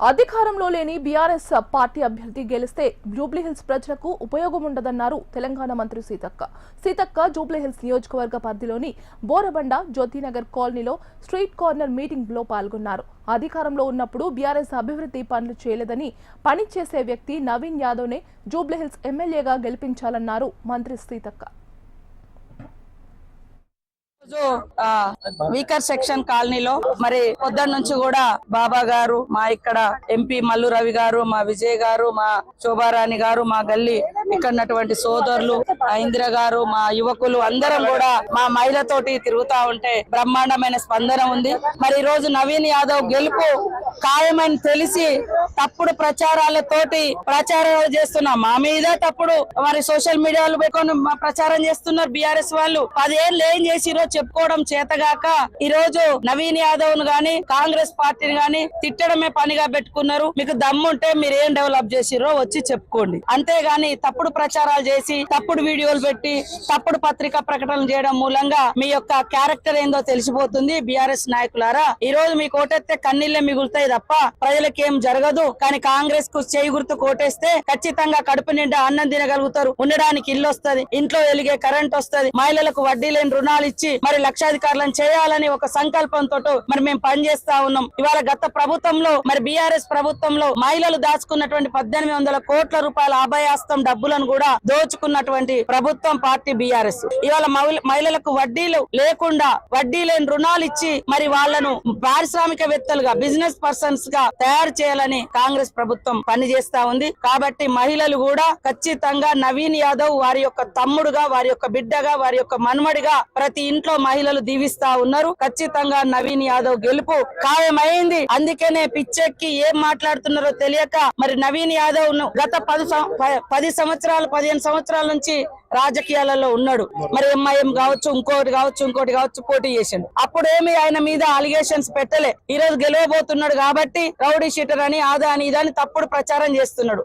అధికారంలో లేని BRS party అభ్యర్థి గెలిస్తే జూబ్లీహిల్స్ ప్రజలకు ఉపయోగం ఉండదన్నారు తెలంగాణ మంత్రి సీతక్క. సీతక్క జూబ్లీహిల్స్ నియోజకవర్గ పరిధిలోని బోరబండ జ్యోతినగర్ కాలనీలో స్ట్రీట్ కార్నర్ మీటింగ్లో పాల్గొన్నారు. అధికారంలో ఉన్నప్పుడు బీఆర్ఎస్ అభివృద్ధి పనులు చేయలేదని పని చేసే వ్యక్తి నవీన్ యాదవ్నే జూబ్లీహిల్స్ ఎమ్మెల్యేగా గెలిపించాలన్నారు మంత్రి సీతక్క. వీకర్ సెక్షన్ కాలనీలో మరి పొద్దున్న నుంచి కూడా బాబా గారు మా ఇక్కడ ఎంపీ మల్లు రవి గారు మా విజయ్ గారు మా శోభారాణి గారు మా గల్లి ఇక్కడ సోదరులు ఇంద్ర ఇందిర గారు మా యువకులు అందరం కూడా మా మహిళతోటి తిరుగుతా ఉంటే బ్రహ్మాండమైన స్పందన ఉంది. మరి ఈ రోజు నవీన్ యాదవ్ గెలుపు ఖాయమని తెలిసి తప్పుడు ప్రచారాలతోటి ప్రచారాలు చేస్తున్న మా మీద తప్పుడు మరి సోషల్ మీడియాలు పెట్టుకొని ప్రచారం చేస్తున్నారు బీఆర్ఎస్ వాళ్ళు. పదేళ్ళు ఏం చేసిరో చెప్పుకోవడం చేతగాక ఈ రోజు నవీన్ యాదవ్ను గాని కాంగ్రెస్ పార్టీని గాని తిట్టడమే పనిగా పెట్టుకున్నారు. మీకు దమ్ముంటే మీరు ఏం డెవలప్ చేసిరో వచ్చి చెప్పుకోండి. అంతేగాని తప్పుడు ప్రచారాలు చేసి తప్పుడు వీడియోలు పెట్టి తప్పుడు పత్రికా ప్రకటనలు చేయడం మూలంగా మీ యొక్క క్యారెక్టర్ ఏందో తెలిసిపోతుంది బీఆర్ఎస్ నాయకులారా. ఈ రోజు మీ కోటెత్తే కన్నీళ్ళే మిగులుతాయి తప్ప ప్రజలకు ఏం జరగదు. కానీ కాంగ్రెస్కు చేయి గుర్తు కోటేస్తే ఖచ్చితంగా కడుపు నిండా అన్నం తినగలుగుతారు. ఉండడానికి ఇల్లు వస్తది ఇంట్లో వెలిగే కరెంట్ వస్తది మహిళలకు వడ్డీ లేని రుణాలు ఇచ్చి మరి లక్షాధికారులను చేయాలని ఒక సంకల్పంతో మరి మేము పనిచేస్తా ఉన్నాం. ఇవాళ గత ప్రభుత్వంలో మరి బీఆర్ఎస్ ప్రభుత్వంలో మహిళలు దాచుకున్నటువంటి పద్దెనిమిది వందల కోట్ల రూపాయల అభయాస్తం డబ్బులను కూడా దోచుకున్నటువంటి ప్రభుత్వం పార్టీ బీఆర్ఎస్. ఇవాళ మహిళ- మహిళలకు వడ్డీలు లేకుండా వడ్డీ లేని రుణాలు ఇచ్చి మరి వాళ్ళను పారిశ్రామికవేత్తలుగా బిజినెస్ పర్సన్స్గా తయారు చేయాలని కాంగ్రెస్ ప్రభుత్వం పనిచేస్తా ఉంది. కాబట్టి మహిళలు కూడా ఖచ్చితంగా నవీన్ యాదవ్ వారి యొక్క తమ్ముడుగా వారి యొక్క బిడ్డగా వారి యొక్క మనుమడిగా ప్రతి ఇంట్లో మహిళలు దీవిస్తా ఉన్నారు. ఖచ్చితంగా నవీన్ యాదవ్ గెలుపు ఖాయమైంది. అందుకనే పిచ్చెక్కి ఏం మాట్లాడుతున్నారో తెలియక మరి నవీన్ యాదవ్ను గత పది పది సంవత్సరాలు సంవత్సరాలు పదిహేను సంవత్సరాల నుంచి రాజకీయాలలో ఉన్నాడు. మరి ఎంఐఎం కావచ్చు ఇంకోటి కావచ్చు ఇంకోటి కావచ్చు పోటీ చేసిండు. అప్పుడేమి ఆయన మీద అలిగేషన్స్ పెట్టలే. ఈ రోజు గెలవబోతున్నాడు కాబట్టి రౌడీ షీటర్ అని ఆదా అని ఇదని తప్పుడు ప్రచారం చేస్తున్నాడు.